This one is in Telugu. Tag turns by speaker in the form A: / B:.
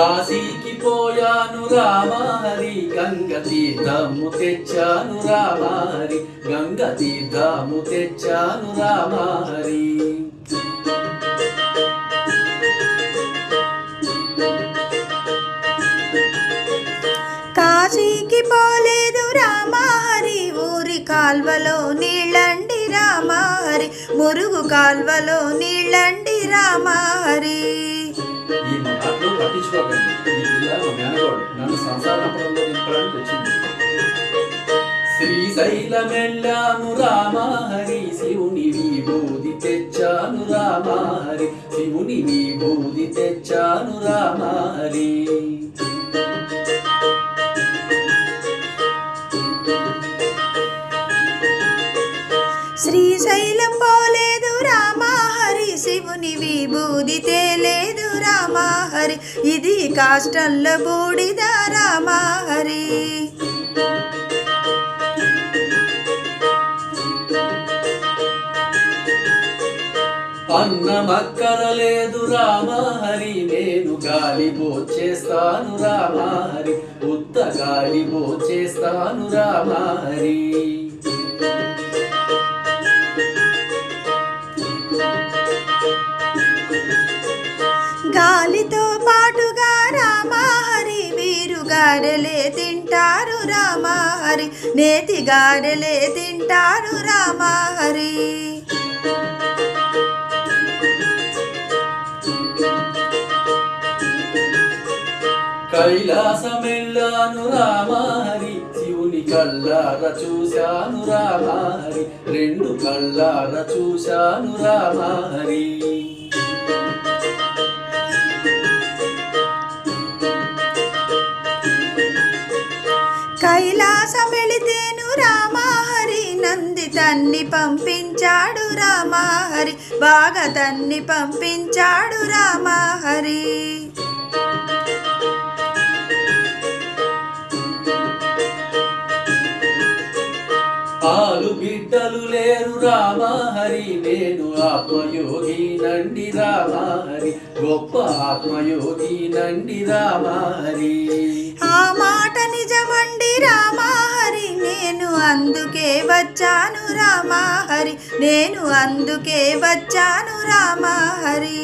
A: కాశీకి పోయాను రామారి గంగ తీర్థము తెచ్చాను రామారి గంగ తీర్థము తెచ్చాను రామారి.
B: కాశీకి పోలేదు రామారి ఊరి కాల్వలో నీళ్ళండి రామారి మురుగు కాల్వలో నీళ్ళండి రామారి.
A: ఈ మాటలు పట్టించుకోకండి. ఈ పిల్ల మా మేనగోడు నన్ను సంసారపురంలో దింపడానికి వచ్చింది. శ్రీశైలమెళ్ళాను రామహరి శివుని విభూది తెచ్చాను రామహరి శివుని విభూది తెచ్చాను రామహరి
B: శ్రీశైలం పోలేదు రామహరి శివుని విభూది తేలేదు రామహరి. ఇది కాష్టంలో బూడిద రామహరి.
A: అన్నమక్కరలేదు రామహరి. నేను గాలి బోచేస్తాను రామహరి. ఉత్త గాలి బోచేస్తాను రామహరి.
B: గారెలే తింటారు రామహరి. నేతి గారెలే తింటారు రామహరి.
A: కైలాసమెల్లాను రామహరి. శివుని కళ్ళార చూశాను రామహరి. రెండు కళ్ళార చూశాను రామహరి.
B: కైలాసమెళితేను రామహరి. నంది తన్ని పంపించాడు రామహరి. బాగా తన్ని పంపించాడు రామహరి.
A: ఆలు బిడ్డలు లేరు రామహరి. నేను ఆత్మయోగి నండి రామహరి. గొప్ప ఆత్మయోగి నండి రామహరి.
B: రామ హరి రామహరి నేను అందుకే వచ్చాను రామహరి నేను అందుకే వచ్చాను రామహరి